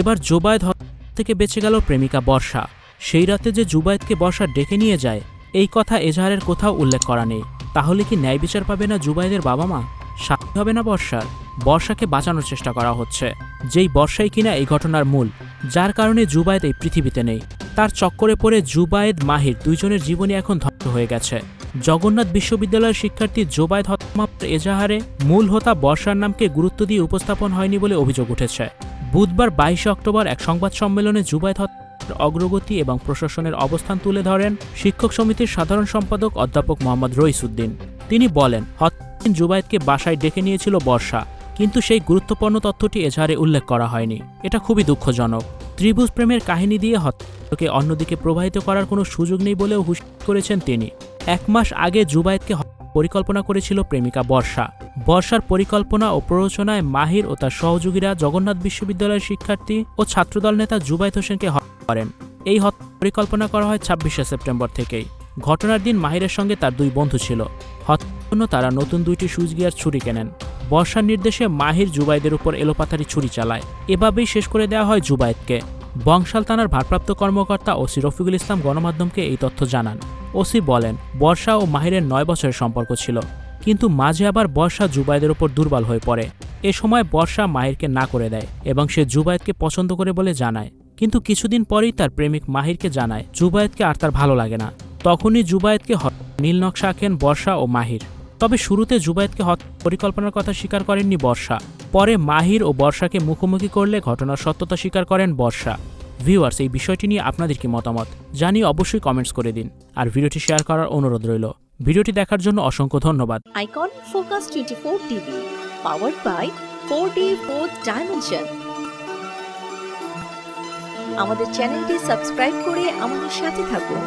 এবার জুবায়েদ থেকে বেঁচে গেল প্রেমিকা বর্ষা। সেই রাতে যে জুবায়েদকে বর্ষা ডেকে নিয়ে যায়, এই কথা এজাহারের কোথাও উল্লেখ করা নেই। তাহলে কি ন্যায় বিচার পাবে না জুবায়েদের বাবা মা সাক্ষী হবে না বর্ষার? বর্ষাকে বাঁচানোর চেষ্টা করা হচ্ছে। যেই বর্ষাই কিনা এই ঘটনার মূল, যার কারণে জুবায়েদ এই পৃথিবীতে নেই। তার চক্করে পড়ে জুবায়েদ মাহির দুইজনের জীবনই এখন ধ্বংস হয়ে গেছে। জগন্নাথ বিশ্ববিদ্যালয়ের শিক্ষার্থী জোবায়েদ মামলার এজাহারে মূল হোতা বর্ষার নামকে গুরুত্ব দিয়ে উপস্থাপন হয়নি বলে অভিযোগ উঠেছে। বুধবার বাইশে অক্টোবর এক সংবাদ সম্মেলনে জুবায়েদ হত্যার অগ্রগতি এবং প্রশাসনের অবস্থান তুলে ধরেন শিক্ষক সমিতির সাধারণ সম্পাদক অধ্যাপক মোহাম্মদ রইসুদ্দিন। তিনি বলেন হত্যাকালীন জুবায়েদকে বাসায় ডেকে নিয়েছিল বর্ষা, কিন্তু সেই গুরুত্বপূর্ণ তথ্যটি এজাহারে উল্লেখ করা হয়নি। এটা খুবই দুঃখজনক। ত্রিভুজ প্রেমের কাহিনী দিয়ে হত্যাকে অন্যদিকে প্রবাহিত করার কোনো সুযোগ নেই বলেও হুঁশিয়ারি করেছেন তিনি। এক মাস আগে জুবায়েদকে পরিকল্পনা করেছিল প্রেমিকা বর্ষা। বর্ষার পরিকল্পনা ও প্ররোচনায় মাহির ও তার সহযোগীরা জগন্নাথ বিশ্ববিদ্যালয়ের শিক্ষার্থী ও ছাত্রদল নেতা জুবায়েদ হোসেনকে হত্যা করেন। এই হত্যা পরিকল্পনা করা হয় ছাব্বিশে সেপ্টেম্বর থেকেই। ঘটনার দিন মাহিরের সঙ্গে তার দুই বন্ধু ছিল। হত্যার জন্য তারা নতুন দুইটি সুইচ গিয়ার ছুরি কেনেন। বর্ষার নির্দেশে মাহির জুবাইদের উপর এলোপাথারি ছুরি চালায়। এভাবেই শেষ করে দেওয়া হয় জুবায়েদকে। বংশাল থানার ভারপ্রাপ্ত কর্মকর্তা ওসি রফিকুল ইসলাম গণমাধ্যমকে এই তথ্য জানান। ওসি বলেন, বর্ষা ও মাহিরের নয় বছরের সম্পর্ক ছিল। কিন্তু মাঝে আবার বর্ষা জুবাইদের ওপর দুর্বল হয়ে পড়ে। এ সময় বর্ষা মাহিরকে না করে দেয় এবং সে জুবায়েদকে পছন্দ করে বলে জানায়। কিন্তু কিছুদিন পরেই তার প্রেমিক মাহিরকে জানায় জুবায়েদকে আর তার ভালো লাগে না। তখনই জুবায়েদকে হত্যা নীল নকশা আঁকেন বর্ষা ও মাহির। তবে শুরুতে জুবায়েদকে হত্যা পরিকল্পনার কথা স্বীকার করেননি বর্ষা। পরে মাহির ও বর্ষাকে মুখোমুখি করলে ঘটনার সত্যতা স্বীকার করেন বর্ষা। ভিউয়ার্স এই বিষয়টি নিয়ে আপনাদের কি মতামত জানিয়ে অবশ্যই কমেন্টস করে দিন। আর ভিডিওটি শেয়ার করার অনুরোধ রইল। ভিডিওটি দেখার জন্য অসংখ্য ধন্যবাদ। Icon focus twenty four TV power by four D four dimension আমাদের চ্যানেলটি সাবস্ক্রাইব করে আমাদের সাথে থাকুন।